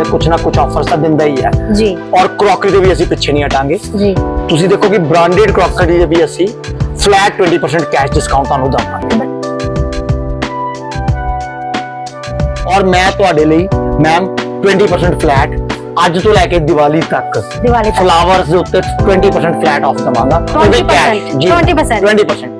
ਤੇ ਕੁਛ ਨਾ ਕੁਛ ਆਫਰਸ ਤਾਂ ਦਿੰਦਾ ਹੀ ਹੈ ਜੀ ਔਰ ਕਰੋਕਰੀ ਦੇ ਵੀ ਅਸੀਂ ਪਿੱਛੇ ਨਹੀਂ ਹਟਾਂਗੇ ਜੀ ਤੁਸੀਂ ਦੇਖੋ ਕਿ ਬ੍ਰਾਂਡਡ ਕਰੋਕਰੀ ਦੇ ਵੀ ਅਸੀਂ ਫਲੈਟ 20% ਕੈਸ਼ ਡਿਸਕਾਊਂਟ ਤੁਹਾਨੂੰ ਦਵਾਂਗੇ ਔਰ ਮੈਂ ਤੁਹਾਡੇ ਲਈ ਮੈਮ 20% ਫਲੈਟ ਅੱਜ ਤੋਂ ਲੈ ਕੇ ਦੀਵਾਲੀ ਤੱਕ। ਦੀਵਾਲੀ ਤੱਕ। ਫਲਾਵਰਸ ਦੇ ਉੱਤੇ 20% ਫਲੈਟ ਆਫ ਦਵਾਂਗਾ। ਉਹ ਵੀ 20% cash, ਜੀ। 20% 20%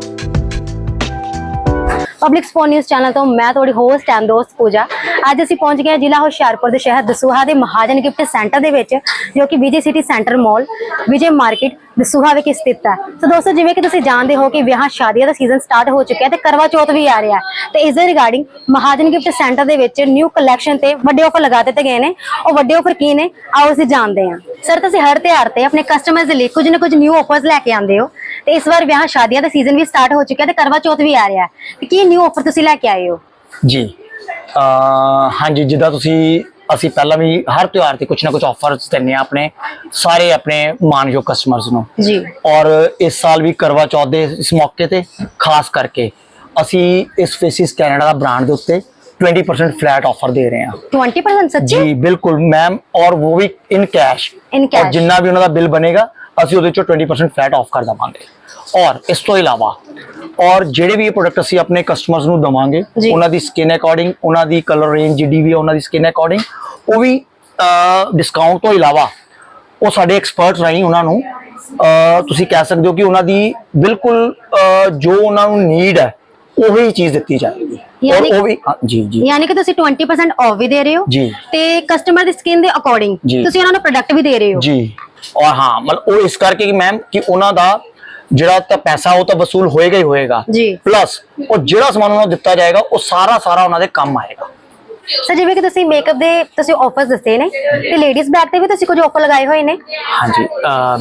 ਪਬਲਿਕ ਸਪੋਨ ਨਿਊਜ਼ ਚੈਨਲ ਤੋਂ ਮੈਂ ਤੁਹਾਡੀ ਹੋਸਟ ਐਂਡ ਦੋਸਤ ਪੂਜਾ। ਅੱਜ ਅਸੀਂ ਪਹੁੰਚ ਗਏ ਜ਼ਿਲ੍ਹਾ ਹੁਸ਼ਿਆਰਪੁਰ ਦੇ ਸ਼ਹਿਰ ਦਸੂਹਾ ਦੇ ਮਹਾਜਨ ਗਿਫਟ ਸੈਂਟਰ ਦੇ ਵਿੱਚ, ਜੋ ਕਿ Vijay city centre mall, Vijay market Dasuya ਵਿਖੇ ਸਥਿਤ ਹੈ। ਸੋ ਦੋਸਤੋ, ਜਿਵੇਂ ਕਿ ਤੁਸੀਂ ਜਾਣਦੇ ਹੋ ਕਿ ਵਿਆਹ ਸ਼ਾਦੀਆਂ ਦਾ ਸੀਜ਼ਨ ਸਟਾਰਟ ਹੋ ਚੁੱਕਿਆ ਹੈ ਤੇ ਕਰਵਾ ਚੌਥ ਵੀ ਆ ਰਿਹਾ ਹੈ। ਤੇ ਇਸ ਦੇ ਰਿਗਾਰਡਿੰਗ ਮਹਾਜਨ ਗਿਫਟ ਸੈਂਟਰ ਦੇ ਵਿੱਚ ਨਿਊ ਕਲੈਕਸ਼ਨ ਤੇ ਵੱਡੇ ਆਫਰ ਲਗਾ ਦਿੱਤੇ ਗਏ ਨੇ। ਉਹ ਵੱਡੇ ਆਫਰ ਕੀ ਨੇ? ਆਓ ਅਸੀਂ ਜਾਣਦੇ ਹਾਂ। ਸਰ ਤੁਸੀਂ ਹਰ ਤਿਉਹਾਰ ਤੇ ਆਪਣੇ ਕਸਟਮਰਸ ਦੇ ਲਈ ਕੁਝ ਨਾ ਕੁਝ ਨਿਊ ਆਫਰਸ ਲੈ ਕੇ ਆਉਂਦੇ ਹੋ। ਤੇ ਇਸ ਵਾਰ ਵਿਆਹ ਸ਼ਾਦੀਆਂ ਦਾ ਸੀਜ਼ਨ ਵੀ ਸਟਾਰਟ ਹੋ ਚੁੱਕਿਆ ਤੇ ਕਰਵਾ ਚੌਥ ਵੀ ਆ ਰਿਹਾ ਹੈ। ਤੇ ਕੀ ਨਿਊ ਆਫਰ ਤੁਸੀਂ ਲੈ ਕੇ ਆਏ ਹੋ? ਜੀ ਅ ਹਾਂਜੀ ਜਿੱਦਾਂ ਤੁਸੀਂ ਅਸੀਂ ਪਹਿਲਾਂ ਵੀ ਹਰ ਤਿਉਹਾਰ ਤੇ ਕੁਝ ਨਾ ਕੁਝ ਆਫਰਸ ਦਿੰਨੇ ਆ ਆਪਣੇ ਸਾਰੇ ਆਪਣੇ ਮਾਨਯੋਗ ਕਸਟਮਰਸ ਨੂੰ। ਜੀ। ਔਰ ਇਸ ਸਾਲ ਵੀ ਕਰਵਾ ਚੌਥ ਦੇ ਇਸ ਮੌਕੇ ਤੇ ਖਾਸ ਕਰਕੇ ਅਸੀਂ ਇਸ ਫੇਸਿਸ ਕੈਨੇਡਾ ਦਾ ਬ੍ਰਾਂਡ ਦੇ ਉੱਤੇ 20% ਫਲੈਟ ਆਫਰ ਦੇ ਰਹੇ ਹਾਂ। 20% ਸੱਚੀ? ਜੀ ਬਿਲਕੁਲ ਮੈਮ ਔਰ ਉਹ ਵੀ ਇਨ ਕੈਸ਼ ਔਰ। ਜਿੰਨਾ ਵੀ ਉਹਨਾਂ ਦਾ ਬਿੱਲ ਬਣੇਗਾ ਅਸੀਂ ਉਹਦੇ ਚੋਂ 20% ਫਲੈਟ ਆਫ ਕਰ ਦਵਾਂਗੇ ਔਰ ਇਸ ਤੋਂ ਇਲਾਵਾ ਔਰ ਜਿਹੜੇ ਵੀ ਇਹ ਪ੍ਰੋਡਕਟ ਅਸੀਂ ਆਪਣੇ ਕਸਟਮਰਸ ਨੂੰ ਦਵਾਂਗੇ। ਉਹਨਾਂ ਦੀ ਸਕਿਨ ਅਕੋਰਡਿੰਗ ਉਹਨਾਂ ਦੀ ਕਲਰ ਰੇਂਜ ਜਿਹੜੀ ਵੀ ਉਹਨਾਂ ਦੀ ਸਕਿਨ ਅਕੋਰਡਿੰਗ ਉਹ ਵੀ ਡਿਸਕਾਊਂਟ ਤੋਂ ਇਲਾਵਾ ਉਹ ਸਾਡੇ ਐਕਸਪਰਟਸ ਰਾਹੀਂ ਉਹਨਾਂ ਨੂੰ ਤੁਸੀਂ ਕਹਿ ਸਕਦੇ ਹੋ ਕਿ ਉਹਨਾਂ ਦੀ ਬਿਲਕੁਲ ਜੋ ਉਹਨਾਂ ਨੂੰ ਨੀਡ ਹੈ ਉਹੀ ਚੀਜ਼ ਦਿੱਤੀ ਜਾਏਗੀ ਔਰ ਉਹ ਵੀ ਜੀ ਜੀ ਯਾਨੀ ਕਿ ਤੁਸੀਂ 20% ਆਫ ਵੀ ਦੇ ਰਹੇ ਹੋ। ਤੇ ਕਸਟਮਰ ਦੀ ਸਕਿਨ ਦੇ ਅਕੋਰਡਿੰਗ। ਤੁਸੀਂ ਉਹਨਾਂ ਨੂੰ ਪ੍ਰੋਡਕਟ ਵੀ ਦੇ ਰਹੇ ਹੋ ਜੀ ਔਰ ਹਾਂ ਮਤਲਬ ਉਹ ਇਸ ਕਰਕੇ ਕਿ ਮੈਮ ਕਿ ਉਹਨਾਂ ਦਾ ਜਿਹੜਾ ਤਾਂ ਪੈਸਾ ਉਹ ਤਾਂ ਵਸੂਲ ਹੋਏਗਾ ਹੀ ਹੋਏਗਾ ਜੀ। ਪਲੱਸ ਉਹ ਜਿਹੜਾ ਸਮਾਨ ਉਹਨਾਂ ਨੂੰ ਦਿੱਤਾ ਜਾਏਗਾ ਉਹ ਸਾਰਾ ਸਾਰਾ ਉਹਨਾਂ ਦੇ ਕੰਮ ਆਏਗਾ ਸਰ ਜਿਵੇਂ ਕਿ ਤੁਸੀਂ ਮੇਕਅਪ ਦੇ ਤੁਸੀਂ ਆਫਰਸ ਦੱਸੇ ਨੇ ਤੇ ਲੇਡੀਜ਼ ਬੈਗ ਤੇ ਵੀ ਤੁਸੀਂ ਕੁਝ ਆਫਰ ਲਗਾਏ ਹੋਏ ਨੇ ਹਾਂਜੀ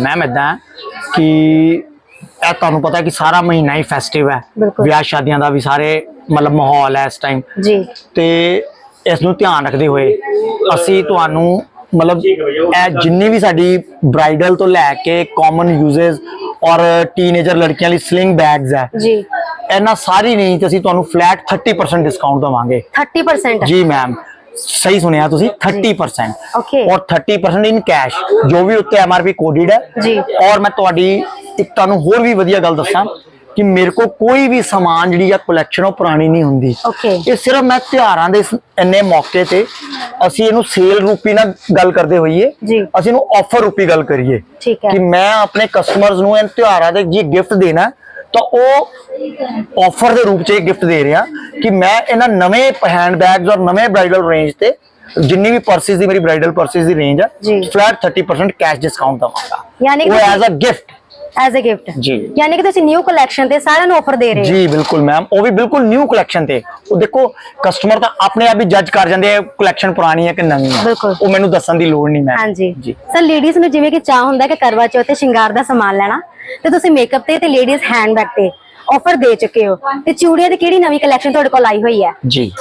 ਮੈਮ ਇਦਾਂ ਕਿ ਇਹ ਤੁਹਾਨੂੰ ਪਤਾ ਕਿ ਸਾਰਾ ਮਹੀਨਾ ਹੀ ਫੈਸਟਿਵ ਹੈ। ਵਿਆਹ ਸ਼ਾਦੀਆਂ ਦਾ ਵੀ ਸਾਰੇ ਮਤਲਬ ਮਾਹੌਲ ਹੈ ਇਸ ਟਾਈਮ ਜੀ ਤੇ ਇਸ ਨੂੰ ਧਿਆਨ ਰੱਖਦੇ ਹੋਏ ਅਸੀਂ ਤੁਹਾਨੂੰ ਮਤਲਬ ਇਹ ਜਿੰਨੀ ਵੀ ਸਾਡੀ ਬ੍ਰਾਈਡਲ ਤੋਂ ਲੈ ਕੇ ਕਾਮਨ ਯੂਜ਼ਸ ਔਰ ਟੀਨੇਜਰ ਲੜਕੀਆਂ ਲਈ ਸਲਿੰਗ ਬੈਗਸ ਹੈ ਜੀ। ਇਹਨਾਂ ਸਾਰੀ ਨਹੀਂ ਤੇ ਅਸੀਂ ਤੁਹਾਨੂੰ ਫਲੈਟ 30% ਡਿਸਕਾਊਂਟ ਦਵਾਂਗੇ। 30% ਜੀ ਮੈਮ ਸਹੀ ਸੁਣਿਆ ਤੁਸੀਂ 30% Okay. ਔਰ 30% ਇਨ ਕੈਸ਼ ਜੋ ਵੀ ਉੱਤੇ ਐਮਆਰਪੀ ਕੋਡਡ ਹੈ। ਜੀ। ਔਰ ਮੈਂ ਤੁਹਾਡੀ ਇੱਕ ਤੁਹਾਨੂੰ ਹੋਰ ਵੀ ਵਧੀਆ ਗੱਲ ਦੱਸਾਂ। ਕਿ ਮੇਰੇ ਕੋਲ ਕੋਈ ਵੀ ਸਮਾਨ ਜਿਹੜੀ ਆ ਕਲੈਕਸ਼ਨ ਉਹ ਪੁਰਾਣੀ ਨਹੀਂ ਹੁੰਦੀ. ਇਹ ਸਿਰਫ ਮੈਂ ਤਿਉਹਾਰਾਂ ਦੇ ਇੰਨੇ ਮੌਕੇ ਤੇ ਅਸੀਂ ਇਹਨੂੰ ਸੇਲ ਰੂਪੀ ਨਾਲ ਗੱਲ ਕਰਦੇ ਹੋਈਏ। ਅਸੀਂ ਇਹਨੂੰ ਆਫਰ ਰੂਪੀ ਗੱਲ ਕਰੀਏ ਕਿ ਮੈਂ ਆਪਣੇ ਕਸਟਮਰਸ ਨੂੰ ਇਹ ਤਿਉਹਾਰਾਂ ਦੇ ਜੀ ਗਿਫਟ ਦੇਣਾ ਤਾਂ ਉਹ ਆਫਰ ਦੇ ਰੂਪ 'ਚ ਇਹ ਗਿਫਟ ਦੇ ਰਿਹਾ ਕਿ ਮੈਂ ਇਹਨਾਂ ਨਵੇਂ ਹੈਂਡ ਬੈਗਸ ਔਰ ਨਵੇਂ ਬ੍ਰਾਈਡਲ ਰੇਂਜ ਤੇ ਜਿੰਨੀ ਵੀ ਪਰਸਿਸ ਦੀ ਮੇਰੀ ਬ੍ਰਾਈਡਲ ਪਰਸਿਸ ਦੀ ਰੇਂਜ ਹੈ। ਫਲੈਟ 30% ਕੈਸ਼ ਡਿਸਕਾਊਂਟ ਦਵਾਂਗਾ ਯਾਨੀ ਕਿ ਉਹ as a gift as a gift ਜੀ। ਯਾਨੀ ਕਿ ਤੁਸੀਂ ਨਿਊ ਕਲੈਕਸ਼ਨ ਤੇ ਸਾਰਿਆਂ ਨੂੰ ਆਫਰ ਦੇ ਰਹੇ ਹੋ। ਜੀ ਬਿਲਕੁਲ ਮੈਮ ਉਹ ਵੀ ਬਿਲਕੁਲ ਨਿਊ ਕਲੈਕਸ਼ਨ ਤੇ। ਉਹ ਦੇਖੋ ਕਸਟਮਰ ਤਾਂ ਆਪਣੇ ਆਪ ਹੀ ਜੱਜ ਕਰ ਜਾਂਦੇ ਆ ਕਲੈਕਸ਼ਨ ਪੁਰਾਣੀ ਹੈ ਕਿ ਨਵੀਂ ਹੈ। ਬਿਲਕੁਲ। ਉਹ ਮੈਨੂੰ ਦੱਸਣ ਦੀ ਲੋੜ ਨਹੀਂ ਮੈਮ ਹਾਂਜੀ। ਜੀ। ਸਰ ਲੇਡੀਜ਼ ਨੂੰ ਜਿਵੇਂ ਕਿ ਚਾਹ ਹੁੰਦਾ ਕਿ ਕਰਵਾ ਚੌਥ ਤੇ ਸ਼ਿੰਗਾਰ ਦਾ ਸਮਾਨ ਲੈਣਾ ਤੇ ਤੁਸੀਂ ਮੇਕਅਪ ਤੇ ਤੇ ਲੇਡੀਜ਼ ਹੈਂਡਬੈਗ ਤੇ ਆਫਰ ਦੇ ਚੁੱਕੇ ਹੋ। ਤੇ ਚੂੜੀਆਂ ਦੀ ਕਿਹੜੀ ਨਵੀਂ ਕਲੈਕਸ਼ਨ ਤੁਹਾਡੇ ਕੋਲ ਆਈ ਹੋਈ ਹੈ? ਜੀ।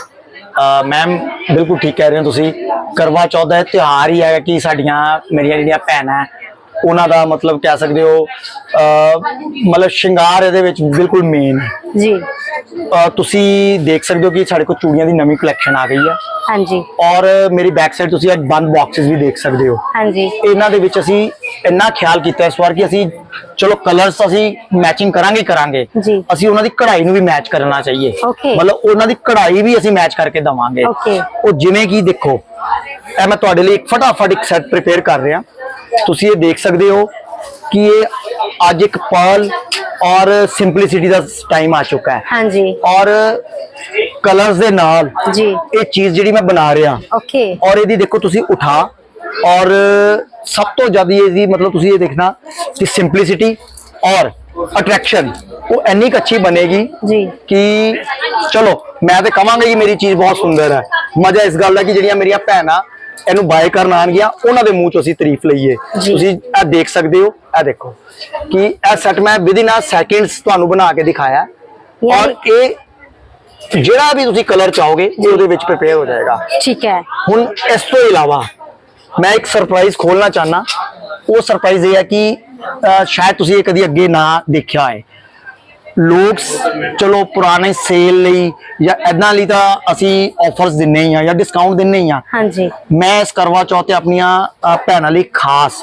ਮੈਮ ਬਿਲਕੁਲ ਠੀਕ ਕਹਿ ਰਹੇ ਹੋ ਤੁਸੀਂ। ਕਰਵਾ ਚੌਥ ਦਾ ਤਿਉਹਾਰ ਹੀ ਹੈ ਕਿ ਸਾਡੀਆਂ ਮੇਰੀਆਂ ਜਿਹੜੀਆਂ ਭੈਣਾਂ ਉਹਨਾਂ ਦਾ ਮਤਲਬ ਕਹਿ ਸਕਦੇ ਹੋ ਮਤਲਬ ਸ਼ਿੰਗਾਰ ਇਹਦੇ ਵਿੱਚ ਬਿਲਕੁਲ ਮੇਨ ਹੈ। ਜੀ। ਤੁਸੀਂ ਦੇਖ ਸਕਦੇ ਹੋ ਕਿ ਸਾਡੇ ਕੋਲ ਚੂੜੀਆਂ ਦੀ ਨਵੀਂ ਕਲੈਕਸ਼ਨ ਆ ਗਈ ਹੈ। ਹਾਂਜੀ। ਔਰ ਮੇਰੀ ਬੈਕ ਸਾਈਡ ਤੁਸੀਂ ਅੱਜ ਬੰਦ ਬਾਕਸਸ ਵੀ ਦੇਖ ਸਕਦੇ ਹੋ। ਹਾਂਜੀ। ਇਹਨਾਂ ਦੇ ਵਿੱਚ ਅਸੀਂ ਇੰਨਾ ਖਿਆਲ ਕੀਤਾ ਇਸ ਵਾਰ ਕਿ ਅਸੀਂ ਚਲੋ ਕਲਰਸ ਅਸੀਂ ਮੈਚਿੰਗ ਕਰਾਂਗੇ ਕਰਾਂਗੇ। ਅਸੀਂ ਉਹਨਾਂ ਦੀ ਕਢਾਈ ਨੂੰ ਵੀ ਮੈਚ ਕਰਨਾ ਚਾਹੀਏ. ਮਤਲਬ ਉਹਨਾਂ ਦੀ ਕਢਾਈ ਵੀ ਅਸੀਂ ਮੈਚ ਕਰਕੇ ਦਵਾਂਗੇ. ਉਹ ਜਿਵੇਂ ਕਿ ਦੇਖੋ ਇਹ ਮੈਂ ਤੁਹਾਡੇ ਲਈ ਇੱਕ ਫਟਾਫਟ ਇੱਕ ਸੈੱਟ ਪ੍ਰਿਪੇਅਰ ਕਰ ਰਿਹਾ। ਤੁਸੀਂ ਇਹ ਦੇਖ ਸਕਦੇ ਹੋ ਕਿ ਇਹ ਅੱਜ ਇੱਕ ਪਰਲ ਔਰ ਸਿੰਪਲਿਸਿਟੀ ਦਾ ਟਾਈਮ ਆ ਚੁੱਕਾ ਹੈ। ਹਾਂਜੀ। ਔਰ ਕਲਰਸ ਦੇ ਨਾਲ ਜੀ। ਇਹ ਚੀਜ਼ ਜਿਹੜੀ ਮੈਂ ਬਣਾ ਰਿਹਾ। ਓਕੇ ਔਰ ਇਹਦੀ ਦੇਖੋ ਤੁਸੀਂ ਉਠਾ। ਔਰ ਸਭ ਤੋਂ ਜ਼ਿਆਦਾ ਇਹਦੀ ਮਤਲਬ ਤੁਸੀਂ ਇਹ ਦੇਖਣਾ ਕਿ ਸਿੰਪਲਿਸਿਟੀ ਔਰ ਅਟਰੈਕਸ਼ਨ ਉਹ ਇੰਨੀ ਅੱਛੀ ਬਣੇਗੀ ਜੀ। ਕਿ ਚਲੋ ਮੈਂ ਤੇ ਕਵਾਂਗਾ ਕਿ ਮੇਰੀ ਚੀਜ਼ ਬਹੁਤ ਸੁੰਦਰ ਹੈ। ਮਜ਼ਾ ਇਸ ਗੱਲ ਦਾ ਕਿ ਜਿਹੜੀਆਂ ਮੇਰੀਆਂ ਭੈਣਾਂ ਇਹਨੂੰ ਬਾਏ ਕਰਨ ਆਣਗੀਆਂ ਉਹਨਾਂ ਦੇ ਮੂੰਹ ਚੋਂ ਅਸੀਂ ਤਾਰੀਫ ਲਈਏ। ਤੁਸੀਂ ਇਹ ਦੇਖ ਸਕਦੇ ਹੋ ਇਹ ਦੇਖੋ ਕਿ ਇਹ ਸੈਟ ਮੈਂ ਵਿਦਿਨ ਆ ਸੈਕਿੰਡਸ ਤੁਹਾਨੂੰ ਬਣਾ ਕੇ ਦਿਖਾਇਆ। ਔਰ ਇਹ ਜਿਹੜਾ ਵੀ ਤੁਸੀਂ ਕਲਰ ਚਾਹੋਗੇ ਇਹ ਉਹਦੇ ਵਿੱਚ ਪ੍ਰਿਪੇਅਰ ਹੋ ਜਾਏਗਾ। ਠੀਕ ਹੈ। ਹੁਣ ਇਸ ਤੋਂ ਇਲਾਵਾ ਮੈਂ ਇੱਕ ਸਰਪ੍ਰਾਈਜ਼ ਖੋਲਣਾ ਚਾਹਨਾ ਉਹ ਸਰਪ੍ਰਾਈਜ਼ ਇਹ ਹੈ ਕਿ ਸ਼ਾਇਦ ਤੁਸੀਂ ਇਹ ਕਦੀ ਅੱਗੇ ਨਾ ਦੇਖਿਆ ਹੈ ਲੋਕ ਚਲੋ ਪੁਰਾਣੇ ਸੇਲ ਲਈ ਜਾਂ ਇਦਾਂ ਲਈ ਤਾਂ ਅਸੀਂ ਆਫਰਸ ਦਿੰਨੇ ਹੀ ਆ ਜਾਂ ਡਿਸਕਾਊਂਟ ਦਿੰਨੇ ਹੀ ਆ। ਹਾਂਜੀ। ਮੈਂ ਇਸ ਕਰਵਾ ਚੌਥ ਤੇ ਆਪਣੀਆਂ ਭੈਣਾਂ ਲਈ ਖਾਸ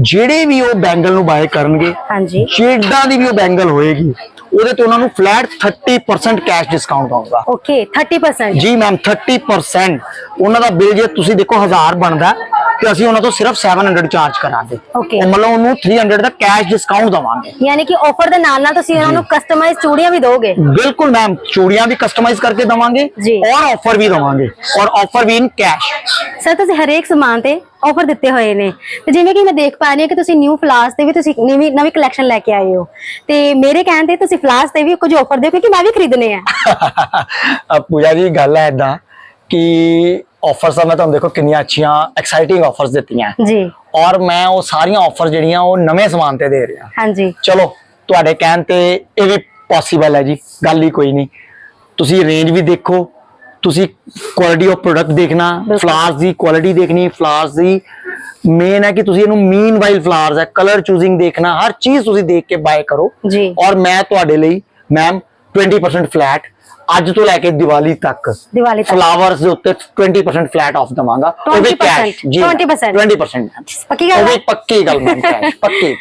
ਜਿਹੜੇ ਵੀ ਉਹ ਬੈਂਗਲ ਨੂੰ ਬਾਏ ਕਰਨਗੇ ਹਾਂਜੀ। ਜਿੱਦਾਂ ਦੀ ਵੀ ਉਹ ਬੈਂਗਲ ਹੋਏਗੀ ਉਹਦੇ ਤੇ ਉਹਨਾਂ ਨੂੰ ਫਲੈਟ 30% ਕੈਸ਼ ਡਿਸਕਾਊਂਟ ਆਊਗਾ। ਓਕੇ 30% ਜੀ ਮੈਮ 30% ਉਹਨਾਂ ਦਾ ਬਿੱਲ ਜੇ ਤੁਸੀਂ ਦੇਖੋ 1000 ਬਣਦਾ ਤੇ ਅਸੀਂ ਉਹਨਾਂ ਤੋਂ ਸਿਰਫ 700 ਚਾਰਜ ਕਰਾਂਗੇ. ਉਹ ਮਤਲਬ ਉਹਨੂੰ 300 ਦਾ ਕੈਸ਼ ਡਿਸਕਾਊਂਟ ਦਵਾਂਗੇ। ਯਾਨੀ ਕਿ ਆਫਰ ਦੇ ਨਾਲ ਨਾਲ ਤੁਸੀਂ ਉਹਨਾਂ ਨੂੰ ਕਸਟਮਾਈਜ਼ ਚੂੜੀਆਂ ਵੀ ਦੋਗੇ। ਬਿਲਕੁਲ ਮੈਮ ਚੂੜੀਆਂ ਵੀ ਕਸਟਮਾਈਜ਼ ਕਰਕੇ ਦਵਾਂਗੇ। ਔਰ ਆਫਰ ਵੀ ਦਵਾਂਗੇ। ਔਰ ਆਫਰ ਵੀ ਇਨ ਕੈਸ਼ ਸਰ ਤੁਸੀਂ ਹਰੇਕ ਸਮਾਨ ਤੇ ਆਫਰ ਦਿੱਤੇ ਹੋਏ ਨੇ। ਤੇ ਜਿਵੇਂ ਕਿ ਮੈਂ ਦੇਖ ਪਾ ਰਹੀ ਹਾਂ ਕਿ ਤੁਸੀਂ ਨਿਊ ਫਲਾਸ ਤੇ ਵੀ ਤੁਸੀਂ ਨਵੀਂ ਨਵੀਂ ਕਲੈਕਸ਼ਨ ਲੈ ਕੇ ਆਏ ਹੋ। ਤੇ ਮੇਰੇ ਕਹਿਣ ਤੇ ਤੁਸੀਂ ਫਲਾਸ ਤੇ ਵੀ ਕੁਝ ਆਫਰ ਦਿਓ ਕਿਉਂਕਿ ਮੈਂ ਵੀ ਖਰੀਦਣੇ ਆ। ਅਬ ਪੂਜਾ ਜੀ ਗੱਲ ਹੈ ਇਦਾਂ ਕਿ ਆਫਰਸ ਤਾਂ ਮੈਂ ਤੁਹਾਨੂੰ ਦੇਖੋ ਕਿੰਨੀਆਂ ਅੱਛੀਆਂ ਐਕਸਾਈਟਿੰਗ ਆਫਰਸ ਦਿੱਤੀਆਂ। ਜੀ। ਔਰ ਮੈਂ ਉਹ ਸਾਰੀਆਂ ਆਫਰ ਜਿਹੜੀਆਂ ਉਹ ਨਵੇਂ ਸਮਾਨ ਤੇ ਦੇ ਰਿਹਾ। ਹਾਂਜੀ। ਚਲੋ ਤੁਹਾਡੇ ਕਹਿਣ ਤੇ ਇਹ ਵੀ ਪੋਸੀਬਲ ਹੈ ਜੀ ਗੱਲ ਹੀ ਕੋਈ ਨਹੀਂ। ਤੁਸੀਂ ਰੇਂਜ ਵੀ ਦੇਖੋ ਤੁਸੀਂ ਕੁਆਲਿਟੀ ਆਫ ਪ੍ਰੋਡਕਟ ਦੇਖਣਾ। ਫਲਾਵਰਸ ਦੀ ਕੁਆਲਿਟੀ ਦੇਖਣੀ ਫਲਾਵਰਸ ਦੀ ਮੇਨ ਹੈ ਕਿ ਤੁਸੀਂ ਇਹਨੂੰ ਮੀਨ ਵਾਈਲ ਫਲਾਵਰਸ ਹੈ ਕਲਰ ਚੂਜ਼ਿੰਗ ਦੇਖਣਾ ਹਰ ਚੀਜ਼ ਤੁਸੀਂ ਦੇਖ ਕੇ ਬਾਏ ਕਰੋ। ਜੀ। ਔਰ ਮੈਂ ਤੁਹਾਡੇ ਲਈ ਮੈਮ 20% ਫਲੈਟ ਅੱਜ ਤੋਂ ਲੈ ਕੇ ਦੀਵਾਲੀ ਤੱਕ ਦੀਵਾਲੀ ਤੱਕ। ਫਲਾਵਰਸ ਦੇ ਉੱਤੇ 20% ਫਲੈਟ ਆਫ ਦਵਾਂਗਾ। ਉਹ ਵੀ 20% ਕੈਸ਼ ਜੀ 20% 20% ma'am। ਪੱਕੀ ਗੱਲ ਹੈ? ਪੱਕੀ ਗੱਲ ਕੈਸ਼ ਪੱਕੀ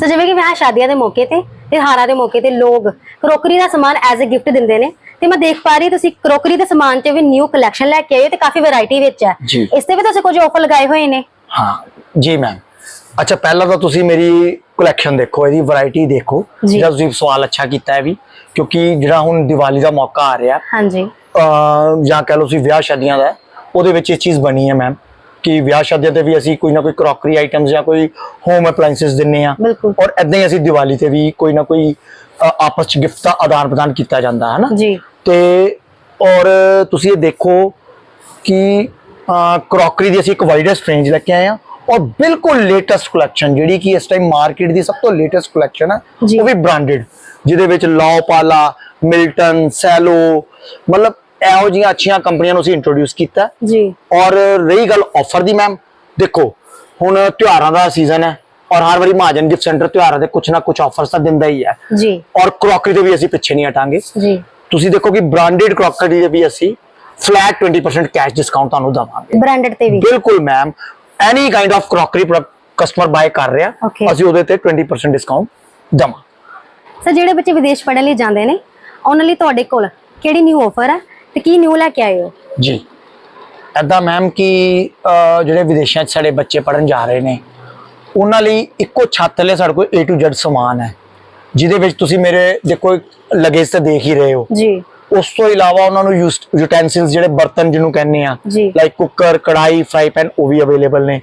ਸੋ ਜਿਵੇਂ ਕਿ ਵਿਆਹ ਸ਼ਾਦੀਆਂ ਦੇ ਮੌਕੇ ਤੇ ਤਿਉਹਾਰਾਂ ਦੇ ਮੌਕੇ ਤੇ ਲੋਕ ਕਰੋਕਰੀ ਦਾ ਸਮਾਨ ਐਜ਼ ਅ ਗਿਫਟ ਦਿੰਦੇ ਨੇ। ਤੇ ਮੈਂ ਦੇਖ ਪਾ ਰਹੀ ਤੁਸੀਂ ਕਰੋਕਰੀ ਦੇ ਸਮਾਨ 'ਚ ਵੀ ਨਿਊ ਕਲੈਕਸ਼ਨ ਲੈ ਕੇ ਆਏ ਹੋ ਤੇ ਕਾਫੀ ਵੈਰਾਈਟੀ ਵਿੱਚ ਹੈ। ਜੀ। ਇਸ ਤੇ ਵੀ ਤੁਸੀਂ ਕੁਝ ਆਫਰ ਲਗਾਏ ਹੋਏ ਨੇ? ਹਾਂ ਜੀ ਮੈਮ ਅੱਛਾ ਪਹਿਲਾਂ ਤਾਂ ਤੁਸੀਂ ਮੇਰੀ ਕਲੈਕਸ਼ਨ ਦੇਖੋ ਇਹਦੀ ਵੈਰਾਈਟੀ ਦੇਖੋ। ਜੀ। ਜਿਹੜਾ ਤੁਸੀਂ ਸਵਾਲ ਅੱਛਾ ਕੀਤਾ ਹੈ ਵੀ ਕਿਉਂਕਿ ਜਿਹੜਾ ਹੁਣ ਦੀਵਾਲੀ ਦਾ ਮੌਕਾ ਆ ਰਿਹਾ ਹਾਂਜੀ। ਅਹ ਜਾਂ ਕਹ ਲਓ ਤੁਸੀਂ ਵਿਆਹ ਸ਼ਾਦੀਆਂ ਦਾ ਹੈ, ਉਹਦੇ ਵਿੱਚ ਇਹ ਚੀਜ਼ ਬਣੀ ਹੈ ਮੈਮ ਕਿ ਵਿਆਹ ਸ਼ਾਦੀਆਂ ਤੇ ਵੀ ਅਸੀਂ ਕੋਈ ਨਾ ਕੋਈ ਕਰੋਕਰੀ ਆਈਟਮਸ ਜਾਂ ਕੋਈ ਹੋਮ ਅਪਲਾਈਐਂਸਸ ਦਿੰਨੇ ਆ ਬਿਲਕੁਲ। ਔਰ ਇਦਾਂ ਹੀ ਅਸੀਂ ਦੀਵਾਲੀ ਤੇ ਵੀ ਕੋਈ ਨਾ ਕੋਈ ਅ, ਆਪਸ ਚ ਗਿਫਟ ਦਾ ਆਦਾਨ ਪ੍ਰਦਾਨ ਕੀਤਾ ਜਾਂਦਾ ਹੈ ਨਾ ਜੀ। ਤੇ ਔਰ ਤੁਸੀਂ ਇਹ ਦੇਖੋ ਕਿ ਕਰੋਕਰੀ ਦੀ ਅਸੀਂ ਇੱਕ ਵਾਈਡੈਸਟ ਰੇਂਜ ਲੈ ਕੇ ਆਏ ਆ ਔਰ ਬਿਲਕੁਲ ਲੇਟੈਸਟ ਕਲੈਕਸ਼ਨ ਜਿਹੜੀ ਕਿ ਇਸ ਟਾਈਮ ਮਾਰਕੀਟ ਦੀ ਸਭ ਤੋਂ ਲੇਟੈਸਟ ਕਲੈਕਸ਼ਨ ਹੈ ਜੀ। ਉਹ ਵੀ ਬ੍ਰਾਂਡਡ ਜਿਹਦੇ ਵਿੱਚ ਲਾਓਪਾਲਾ ਮਿਲਟਨ ਸੈਲੋ ਮਤਲਬ ਇਹੋ ਜਿਹੀਆਂ ਅੱਛੀਆਂ ਕੰਪਨੀਆਂ ਨੂੰ ਅਸੀਂ ਇੰਟਰੋਡਿਊਸ ਕੀਤਾ। ਜੀ। ਔਰ ਰਹੀ ਗੱਲ ਆਫਰ ਦੀ ਮੈਮ ਦੇਖੋ ਹੁਣ ਤਿਉਹਾਰਾਂ ਦਾ ਸੀਜ਼ਨ ਹੈ ਔਰ ਹਰ ਵਾਰੀ ਮਹਾਜਨ ਗਿਫਟ ਸੈਂਟਰ ਤਿਉਹਾਰਾਂ ਦੇ ਕੁਝ ਨਾ ਕੁਝ ਆਫਰਸ ਤਾਂ ਦਿੰਦਾ ਹੀ ਹੈ। ਜੀ। ਔਰ ਕਰੋਕਰੀ ਤੇ ਵੀ ਅਸੀਂ ਪਿੱਛੇ ਨਹੀਂ ਹਟਾਂਗੇ। ਜੀ। ਤੁਸੀਂ ਦੇਖੋ ਕਿ ਬ੍ਰਾਂਡਡ ਕਰੋਕਰੀ ਦੇ ਵੀ ਅਸੀਂ ਫਲੈਟ 20% ਕੈਸ਼ ਡਿਸਕਾਊਂਟ ਤੁਹਾਨੂੰ ਦਵਾਂਗੇ। ਬ੍ਰਾਂਡਡ ਤੇ ਵੀ। ਬਿਲਕੁਲ ma'am any kind of crockery customer buy ਕਰ ਰਿਹਾ. ਅਸੀਂ ਉਹਦੇ ਤੇ 20% ਡਿਸਕਾਊਂਟ ਦਵਾਂ। ਸਰ ਜਿਹੜੇ ਬੱਚੇ ਵਿਦੇਸ਼ ਪੜ੍ਹਨ ਲਈ ਜਾਂਦੇ ਨੇ ਉਹਨਾਂ ਲਈ ਤੁਹਾਡੇ ਕੋਲ ਕਿਹੜੀ ਨਿਊ ਆਫਰ ਹੈ? ਤੇ ਕੀ ਨਿਊ ਲੈ ਕੇ ਆਏ ਹੋ? ਜੀ। ਐਦਾਂ ਮੈਮ ਕਿ ਜਿਹੜੇ ਵਿਦੇਸ਼ਾਂ 'ਚ ਸਾਡੇ ਬੱਚੇ ਪੜਨ ਜਾ ਰਹੇ ਨੇ ਉਹਨਾਂ ਲਈ ਇੱਕੋ ਛੱਤ ਥੱਲੇ ਸਾਡੇ ਕੋਲ A to Z ਸਮਾਨ ਹੈ ਜਿਹਦੇ ਵਿੱਚ ਤੁਸੀਂ ਮੇਰੇ ਦੇਖੋ ਲਗੇਜ ਤੇ ਦੇਖ ਹੀ ਰਹੇ ਹੋ। ਜੀ। ਉਸ ਤੋਂ ਇਲਾਵਾ ਉਹਨਾਂ ਨੂੰ ਯੂਟੈਂਸਿਲਸ ਜਿਹੜੇ ਬਰਤਨ ਜਿਹਨੂੰ ਕਹਿੰਦੇ ਆ। ਲਾਈਕ ਕੁੱਕਰ ਕੜਾਈ ਫਰਾਈ ਪੈਨ ਉਹ ਵੀ ਅਵੇਲੇਬਲ ਨੇ।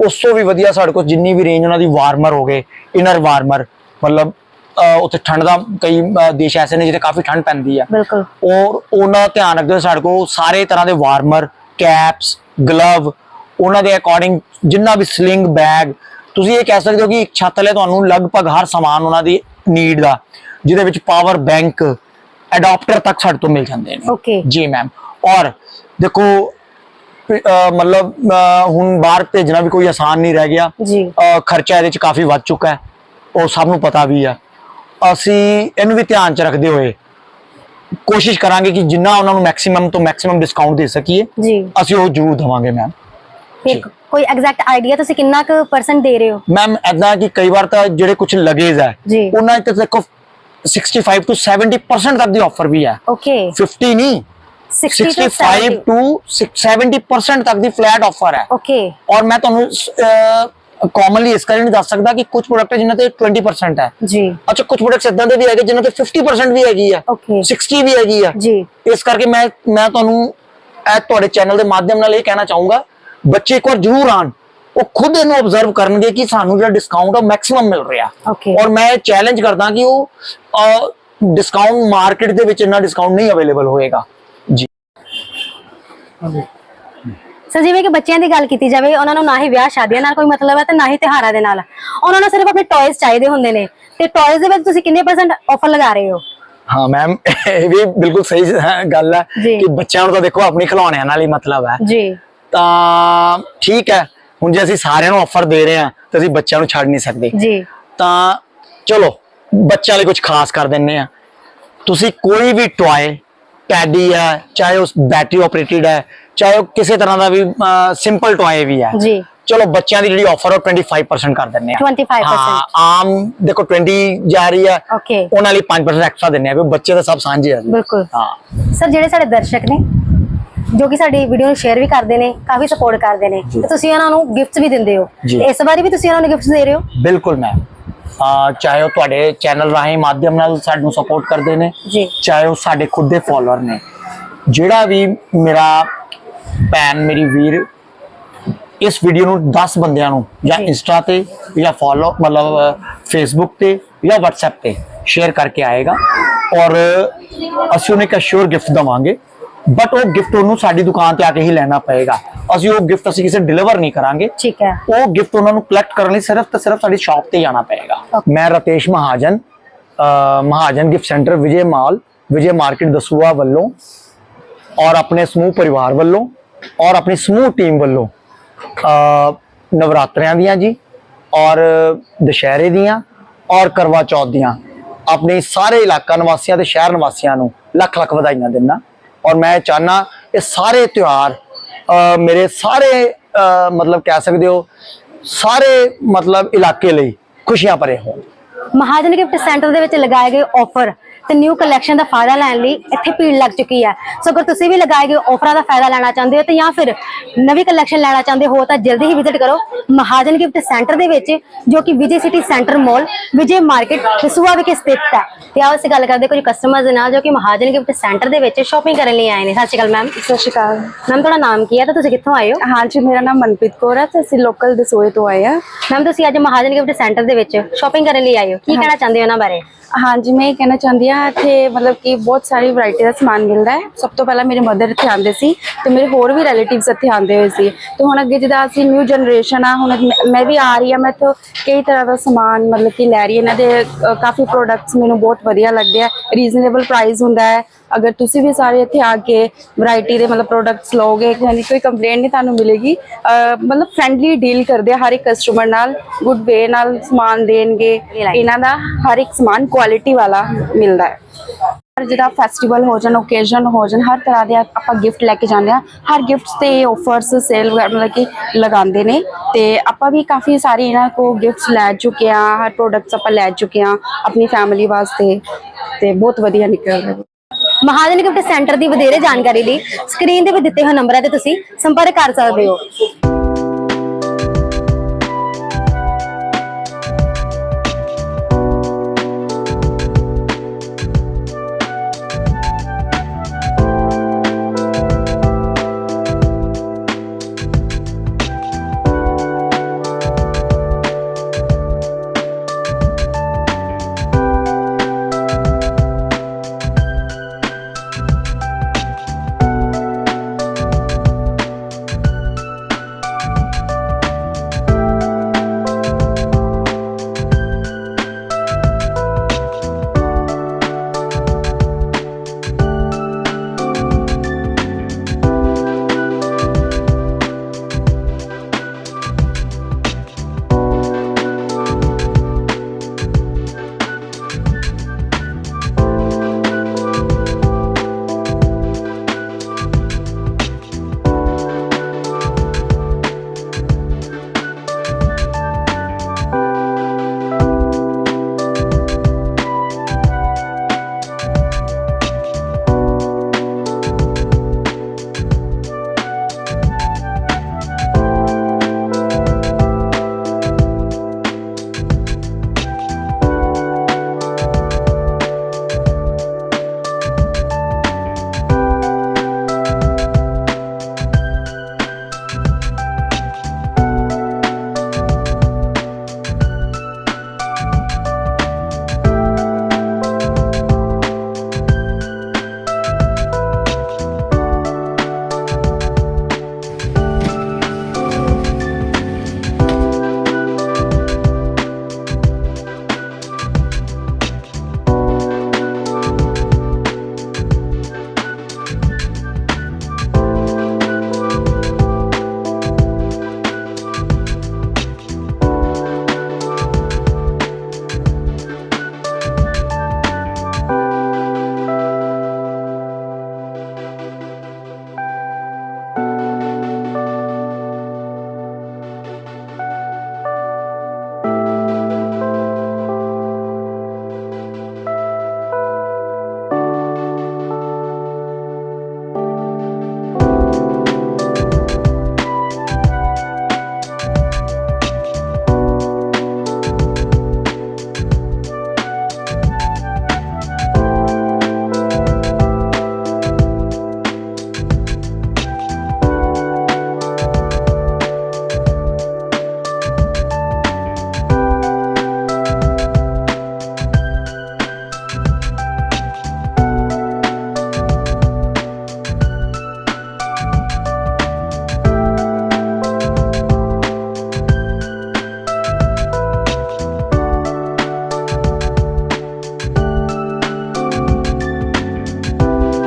ਉਸ ਤੋਂ ਵੀ ਵਧੀਆ ਸਾਡੇ ਕੋਲ ਜਿੰਨੀ ਵੀ ਰੇਂਜ ਉਹਨਾਂ ਦੀ ਵਾਰਮਰ ਹੋ ਗਏ ਇਨਰ ਵਾਰਮਰ ਮਤਲਬ ਉੱਥੇ ਠੰਡ ਦਾ ਕਈ ਦੇਸ਼ ਐਸੇ ਨੇ ਜਿੱਥੇ ਕਾਫੀ ਠੰਡ ਪੈਂਦੀ ਆ। ਬਿਲਕੁਲ। ਔਰ ਉਹਨਾਂ ਦਾ ਧਿਆਨ ਰੱਖਦੇ ਸਾਡੇ ਕੋਲ ਸਾਰੇ ਤਰ੍ਹਾਂ ਦੇ ਵਾਰਮਰ ਕੈਪਸ ਗਲਵ ਉਹਨਾਂ ਦੇ ਅਕੋਰਡਿੰਗ ਜਿੰਨਾ ਵੀ ਸਲਿੰਗ ਬੈਗ ਤੁਸੀਂ ਇਹ ਕਹਿ ਸਕਦੇ ਹੋ ਕਿ ਇੱਕ ਛੱਤ ਲੈ ਤੁਹਾਨੂੰ ਲਗਭਗ ਹਰ ਸਮਾਨ ਉਹਨਾਂ ਦੀ ਨੀਡ ਦਾ ਜਿਹਦੇ ਵਿੱਚ ਪਾਵਰ ਬੈਂਕ ਅਡਾਪਟਰ ਤੱਕ ਸਾਡੇ ਤੋਂ ਮਿਲ ਜਾਂਦੇ ਨੇ। Okay. ਜੀ ਮੈਮ ਔਰ ਦੇਖੋ ਮਤਲਬ ਹੁਣ ਬਾਹਰ ਭੇਜਣਾ ਵੀ ਕੋਈ ਆਸਾਨ ਨਹੀਂ ਰਹਿ ਗਿਆ। ਜੀ। ਖਰਚਾ ਇਹਦੇ ਚ ਕਾਫੀ ਵੱਧ ਚੁੱਕਾ ਹੈ। ਉਹ ਸਭ ਨੂੰ ਪਤਾ ਵੀ ਆ। ਅਸੀਂ ਇਹਨੂੰ ਵੀ ਧਿਆਨ ਚ ਰੱਖਦੇ ਹੋਏ ਕੋਸ਼ਿਸ਼ ਕਰਾਂਗੇ ਕਿ ਜਿੰਨਾ ਉਹਨਾਂ ਨੂੰ ਮੈਕਸਿਮਮ ਤੋਂ ਮੈਕਸਿਮਮ ਡਿਸਕਾਊਂਟ ਦੇ ਸਕੀਏ ਜੀ। ਅਸੀਂ ਉਹ ਜ਼ਰੂਰ ਦਵਾਂਗੇ ਮੈਮ ਫਿਰ ਕੋਈ ਐਗਜ਼ੈਕਟ ਆਈਡੀਆ ਤੁਸੀਂ ਕਿੰਨਾ ਕੁ ਪਰਸੈਂਟ ਦੇ ਰਹੇ ਹੋ? ਮੈਮ ਐਦਾਂ ਕਿ ਕਈ ਵਾਰ ਤਾਂ ਜਿਹੜੇ ਕੁਝ ਲਗੇਜ ਹੈ ਜੀ। ਉਹਨਾਂ ਤੇ ਦੇਖੋ 65 ਤੋਂ 70% ਤੱਕ ਦੀ ਆਫਰ ਵੀ ਹੈ। ਓਕੇ 50 ਨਹੀਂ। 60 to 65 70 to 70% ਤੱਕ ਦੀ ਫਲੈਟ ਆਫਰ ਹੈ। ਓਕੇ ਔਰ ਮੈਂ ਤੁਹਾਨੂੰ ਕਾਮਨਲੀ ਇਸ ਕਰਕੇ ਨਹੀਂ ਦੱਸ ਸਕਦਾ ਕਿ ਕੁਝ ਪ੍ਰੋਡਕਟ ਹੈ ਜਿਨ੍ਹਾਂ ਤੇ 20% ਹੈ। ਜੀ। ਅੱਛਾ ਕੁਝ ਪ੍ਰੋਡਕਟਸ ਇਦਾਂ ਦੇ ਵੀ ਹੈਗੇ ਜਿਨ੍ਹਾਂ ਤੇ 50% ਵੀ ਹੈਗੀ ਆ। Okay. 60 ਵੀ ਹੈਗੀ ਆ। ਜੀ। ਇਸ ਕਰਕੇ ਮੈਂ ਮੈਂ ਤੁਹਾਨੂੰ ਇਹ ਤੁਹਾਡੇ ਚੈਨਲ ਦੇ ਮਾਧਿਅਮ ਨਾਲ ਇਹ ਕਹਿਣਾ ਚਾਹੂੰਗਾ ਬੱਚੇ ਇੱਕ ਵਾਰ ਜ਼ਰੂਰ ਆਣ ਉਹ ਖੁਦ ਇਹਨੂੰ ਆਬਜ਼ਰਵ ਕਰਨਗੇ ਕਿ ਸਾਨੂੰ ਜਿਹੜਾ ਡਿਸਕਾਊਂਟ ਆ ਮੈਕਸਿਮਮ ਮਿਲ ਰਿਹਾ. ਔਰ ਮੈਂ ਚੈਲੰਜ ਕਰਦਾ ਕਿ ਉਹ ਡਿਸਕਾਊਂਟ ਮਾਰਕੀਟ ਦੇ ਵਿੱਚ ਇੰਨਾ ਡਿਸਕਾਊਂਟ ਨਹੀਂ ਅਵੇਲੇਬਲ ਹੋਏਗਾ। ਜੀ। ਸੋ ਜਿਵੇਂ ਕਿ ਬੱਚਿਆਂ ਦੀ ਗੱਲ ਕੀਤੀ ਜਾਵੇ ਉਹਨਾਂ ਨੂੰ ਨਾ ਹੀ ਵਿਆਹ ਸ਼ਾਦੀਆਂ ਨਾਲ ਕੋਈ ਮਤਲਬ ਹੈ ਤੇ ਨਾ ਹੀ ਤਿਉਹਾਰਾਂ ਦੇ ਨਾਲ। ਉਹਨਾਂ ਨੂੰ ਸਿਰਫ ਆਪਣੇ ਟੌਇਜ਼ ਚਾਹੀਦੇ ਹੁੰਦੇ ਨੇ ਤੇ ਟੌਇਜ਼ ਦੇ ਵਿੱਚ ਤੁਸੀਂ ਕਿੰਨੇ ਪਰਸੈਂਟ ਆਫਰ ਲਗਾ ਰਹੇ ਹੋ? ਹਾਂ ਮੈਮ ਇਹ ਵੀ ਬਿਲਕੁਲ ਸਹੀ ਗੱਲ ਹੈ। ਕਿ ਬੱਚਿਆਂ ਨੂੰ ਤਾਂ ਦੇਖੋ ਆਪਣੀ ਖਿਡੌਣਿਆਂ ਨਾਲ ਹੀ ਮਤਲਬ ਹੈ। ਜੀ। ਤਾਂ ਠੀਕ ਹੈ ਹੁਣ ਜੇ ਅਸੀਂ ਸਾਰਿਆਂ ਨੂੰ ਆਫਰ ਦੇ ਰਹੇ ਹਾਂ ਤਾਂ ਅਸੀਂ ਬੱਚਿਆਂ ਨੂੰ ਛੱਡ ਨਹੀਂ ਸਕਦੇ। ਜੀ। ਤਾਂ ਚਲੋ ਬੱਚਿਆਂ ਲਈ ਕੁਝ ਖਾਸ ਕਰ ਦਿੰਨੇ ਆ ਤੁਸੀਂ ਕੋਈ ਵੀ ਟੌਏ ਟੈਡੀ ਹੈ ਚਾਹੇ ਉਸ ਬੈਟਰੀ ਆਪਰੇਟਡ ਹੈ ਚਾਹੇ ਉਹ ਕਿਸੇ ਤਰ੍ਹਾਂ ਦਾ ਵੀ ਸਿੰਪਲ ਟੌਏ ਵੀ ਹੈ। ਜੀ। ਚਲੋ ਬੱਚਿਆਂ ਦੀ ਜਿਹੜੀ ਆਫਰ ਉਹ 25% ਕਰ ਦਿੰਨੇ ਆ। 25% ਹਾਂ ਆਮ ਦੇਖੋ 20 ਜਾ ਰਹੀ ਓਕੇ ਉਹਨਾਂ ਲਈ 5% ਐਕਸਟਰਾ ਦਿੰਨੇ ਆ ਵੀ ਬੱਚੇ ਤਾਂ ਸਭ ਸਾਂਝੇ ਆ। ਬਿਲਕੁਲ। ਹਾਂ। ਸਰ ਜਿਹੜੇ ਸਾਡੇ ਦਰਸ਼ਕ ਨੇ ਜੋ ਕਿ ਸਾਡੀ ਵੀਡੀਓ ਨੂੰ ਸ਼ੇਅਰ ਵੀ ਕਰਦੇ ਨੇ ਕਾਫੀ ਸਪੋਰਟ ਕਰਦੇ ਨੇ। ਤੇ ਤੁਸੀਂ ਉਹਨਾਂ ਨੂੰ ਗਿਫਟਸ ਵੀ ਦਿੰਦੇ ਹੋ। ਇਸ ਵਾਰੀ ਵੀ ਤੁਸੀਂ ਉਹਨਾਂ ਨੂੰ ਗਿਫਟਸ ਦੇ ਰਹੇ ਹੋ? ਬਿਲਕੁਲ ਮੈਮ ਆ ਚਾਹੇ ਉਹ ਤੁਹਾਡੇ ਚੈਨਲ ਰਾਹੀਂ ਮਾਧਿਅਮ ਨਾਲ ਸਾਨੂੰ ਸਪੋਰਟ ਕਰਦੇ ਨੇ ਜੀ। ਚਾਹੇ ਉਹ ਸਾਡੇ ਖੁਦ ਦੇ ਫਾਲੋਅਰ ਨੇ। ਜਿਹੜਾ ਵੀ ਮੇਰਾ ਭੈਣ ਮੇਰੀ ਵੀਰ ਇਸ ਵੀਡੀਓ ਨੂੰ 10 ਬੰਦਿਆਂ ਨੂੰ ਜਾਂ। ਇੰਸਟਾ ਤੇ ਜਾਂ ਫਾਲੋ ਮਤਲਬ ਫੇਸਬੁੱਕ ਤੇ ਜਾਂ WhatsApp ਤੇ ਸ਼ੇਅਰ ਕਰਕੇ ਆਏਗਾ। ਔਰ ਅਸੀਂ ਉਹਨੂੰ ਇੱਕ ਅਸ਼ੋਰ ਗਿਫਟ ਦਵਾਂਗੇ। ਬਟ ਉਹ ਗਿਫਟ ਉਹਨੂੰ ਸਾਡੀ ਦੁਕਾਨ ਤੇ ਆ ਕੇ ਹੀ ਲੈਣਾ ਪਏਗਾ। ਅਸੀਂ ਉਹ ਗਿਫਟ ਅਸੀਂ ਕਿਸੇ ਡਿਲੀਵਰ ਨਹੀਂ ਕਰਾਂਗੇ। ਠੀਕ ਹੈ। ਉਹ ਗਿਫਟ ਉਹਨਾਂ ਨੂੰ ਕਲੈਕਟ ਕਰਨ ਲਈ ਸਿਰਫ ਤੇ ਸਿਰਫ ਸਾਡੀ ਸ਼ਾਪ ਤੇ ਜਾਣਾ ਪਏਗਾ. ਮੈਂ Ratesh Mahajan Mahajan gift centre Vijay mall Vijay market Dasuya ਵੱਲੋਂ ਔਰ ਆਪਣੇ ਸਮੂਹ ਪਰਿਵਾਰ ਵੱਲੋਂ ਔਰ ਆਪਣੀ ਸਮੂਹ ਟੀਮ ਵੱਲੋਂ, ਅਹ, ਨਵਰਾਤਰਿਆਂ ਦੀਆਂ ਜੀ, ਔਰ ਦੁਸ਼ਹਿਰੇ ਦੀਆਂ, ਔਰ ਕਰਵਾ ਚੌਥ ਦੀਆਂ, ਆਪਣੇ ਸਾਰੇ ਇਲਾਕਾ ਨਿਵਾਸੀਆਂ ਤੇ ਸ਼ਹਿਰ ਨਿਵਾਸੀਆਂ ਨੂੰ ਲੱਖ ਲੱਖ ਵਧਾਈਆਂ ਦਿੰਦਾ। ਔਰ ਮੈਂ ਚਾਹਨਾ ਇਹ ਸਾਰੇ ਤਿਉਹਾਰ ਮੇਰੇ ਸਾਰੇ ਮਤਲਬ ਕਹਿ ਸਕਦੇ ਹੋ, ਸਾਰੇ ਮਤਲਬ ਇਲਾਕੇ ਲਈ ਖੁਸ਼ੀਆਂ ਭਰੇ ਹੋਣ। ਮਹਾਜਨ ਗਿਫਟ ਸੈਂਟਰ ਦੇ ਵਿੱਚ ਲਗਾਏ ਗਏ ਆਫਰ ਤੇ ਨਿਊ ਕਲੈਕਸ਼ਨ ਦਾ ਫਾਇਦਾ ਲੈਣ ਲਈ ਇੱਥੇ ਭੀੜ ਲੱਗ ਚੁੱਕੀ ਹੈ ਸੋ ਅਗਰ ਤੁਸੀਂ ਵੀ ਲਗਾਏ ਗਏ ਆਫਰਾਂ ਦਾ ਫਾਇਦਾ ਲੈਣਾ ਚਾਹੁੰਦੇ ਹੋ ਤੇ ਜਾਂ ਫਿਰ ਨਵੀਂ ਕਲੈਕਸ਼ਨ ਲੈਣਾ ਚਾਹੁੰਦੇ ਹੋ ਤਾਂ ਜਲਦੀ ਹੀ ਵਿਜ਼ਿਟ ਕਰੋ ਮਹਾਜਨ ਗਿਫਟ ਸੈਂਟਰ ਦੇ ਵਿੱਚ ਜੋ ਕਿ Vijay city centre mall Vijay market Dasuya ਵਿਖੇ ਸਥਿਤ ਹੈ ਤੇ ਆਓ ਅਸੀਂ ਗੱਲ ਕਰਦੇ ਕੁਝ ਕਸਟਮਰਸ ਨਾਲ ਜੋ ਕਿ ਮਹਾਜਨ ਗਿਫਟ ਸੈਂਟਰ ਦੇ ਵਿੱਚ ਸ਼ਾਪਿੰਗ ਕਰਨ ਲਈ ਆਏ ਨੇ। ਸਤਿ ਸ਼੍ਰੀ ਅਕਾਲ ਮੈਮ ਸਤਿ ਸ਼੍ਰੀ ਅਕਾਲ। ਮੈਮ ਤੁਹਾਡਾ ਨਾਮ ਕੀ ਹੈ ਤੇ ਤੁਸੀਂ ਕਿੱਥੋਂ ਆਏ ਹੋ? ਹਾਂਜੀ ਮੇਰਾ ਨਾਮ ਮਨਪ੍ਰੀਤ ਕੌਰ ਹੈ ਤੇ ਅਸੀਂ ਲੋਕਲ ਦਸੋਏ ਤੋਂ ਆਏ ਆ। ਮੈਮ ਤੁਸੀਂ ਅੱਜ ਮਹਾਜਨ ਗਿਫਟ ਸੈਂਟਰ ਦੇ ਵਿੱਚ ਸ਼ਾਪਿੰਗ ਕਰਨ ਲਈ ਆਏ ਹੋ। ਕੀ ਕਹਿਣਾ ਚਾਹੁੰਦੇ ਹੋ ਉਹਨਾਂ ਬਾਰੇ? ਹਾਂਜੀ, ਮੈਂ ਇਹ ਕਹਿਣਾ ਚਾਹੁੰਦੀ ਹਾਂ, ਇੱਥੇ ਮਤਲਬ ਕਿ ਬਹੁਤ ਸਾਰੀ ਵੈਰਾਈਟੀ ਦਾ ਸਮਾਨ ਮਿਲਦਾ ਹੈ। ਸਭ ਤੋਂ ਪਹਿਲਾਂ ਮੇਰੇ ਮਦਰ ਇੱਥੇ ਆਉਂਦੇ ਸੀ ਤੇ ਮੇਰੇ ਹੋਰ ਵੀ ਰਿਲੇਟਿਵਸ ਇੱਥੇ ਆਉਂਦੇ ਹੋਏ ਸੀ। ਤੇ ਹੁਣ ਅੱਗੇ ਜਿੱਦਾਂ ਅਸੀਂ ਨਿਊ ਜਨਰੇਸ਼ਨ ਆ, ਹੁਣ ਮੈਂ- ਮੈਂ ਵੀ ਆ ਰਹੀ ਆ ਮੈਂ ਇੱਥੋਂ ਕਈ ਤਰ੍ਹਾਂ ਦਾ ਸਮਾਨ ਮਤਲਬ ਕਿ ਲੈ ਰਹੀ ਇਹਨਾਂ ਦੇ ਕਾਫੀ ਪ੍ਰੋਡਕਟਸ ਮੈਨੂੰ ਬਹੁਤ ਵਧੀਆ ਲੱਗਦੇ ਆ। ਰੀਜ਼ਨੇਬਲ ਪ੍ਰਾਈਸ ਹੁੰਦਾ ਹੈ। ਅਗਰ ਤੁਸੀਂ ਵੀ ਸਾਰੇ ਇੱਥੇ ਆ ਕੇ ਵੈਰਾਈਟੀ ਦੇ ਮਤਲਬ ਪ੍ਰੋਡਕਟਸ ਲਓਗੇ ਯਾਨੀ ਕੋਈ ਕੰਪਲੇਂਟ ਨਹੀਂ ਤੁਹਾਨੂੰ ਮਿਲੇਗੀ ਮਤਲਬ ਫ੍ਰੈਂਡਲੀ ਡੀਲ ਕਰਦੇ ਹਰ ਇੱਕ ਕਸਟਮਰ ਨਾਲ ਗੁੱਡ ਵੇ ਨਾਲ ਸਮਾਨ ਦੇਣਗੇ। ਇਹਨਾਂ ਦਾ ਹਰ ਇੱਕ ਸਮਾਨ ਕੁਆਲਿਟੀ ਵਾਲਾ ਮਿਲਦਾ ਹੈ। ਹਰ ਜਿਹੜਾ ਫੈਸਟੀਵਲ ਹੋ ਜਾਣ ਓਕੇਜ਼ਨ ਹੋ ਜਾਣ ਹਰ ਤਰ੍ਹਾਂ ਦੇ ਆਪਾਂ ਗਿਫਟ ਲੈ ਕੇ ਜਾਂਦੇ ਆ ਹਰ ਗਿਫਟਸ ਤੇ ਆਫਰਸ ਸੇਲ ਵਗੈਰਾ ਮਤਲਬ ਕਿ ਲਗਾਉਂਦੇ ਨੇ। ਤੇ ਆਪਾਂ ਵੀ ਕਾਫੀ ਸਾਰੇ ਇਹਨਾਂ ਕੋ ਗਿਫਟਸ ਲੈ ਚੁੱਕੇ ਆ ਹਰ ਪ੍ਰੋਡਕਟਸ ਆਪਾਂ ਲੈ ਚੁੱਕੇ ਆ ਆਪਣੀ ਫੈਮਿਲੀ ਵਾਸਤੇ। ਤੇ ਬਹੁਤ ਵਧੀਆ ਨਿਕਲ ਰਿਹਾ। ਮਹਾਜਨ ਗਿਫਟ ਸੈਂਟਰ ਦੀ ਵਧੇਰੇ ਜਾਣਕਾਰੀ ਲਈ ਸਕਰੀਨ ਦੇ ਵੀ ਦਿੱਤੇ ਹੋਏ ਨੰਬਰਾਂ ਤੇ ਤੁਸੀਂ ਸੰਪਰਕ ਕਰ ਸਕਦੇ ਹੋ।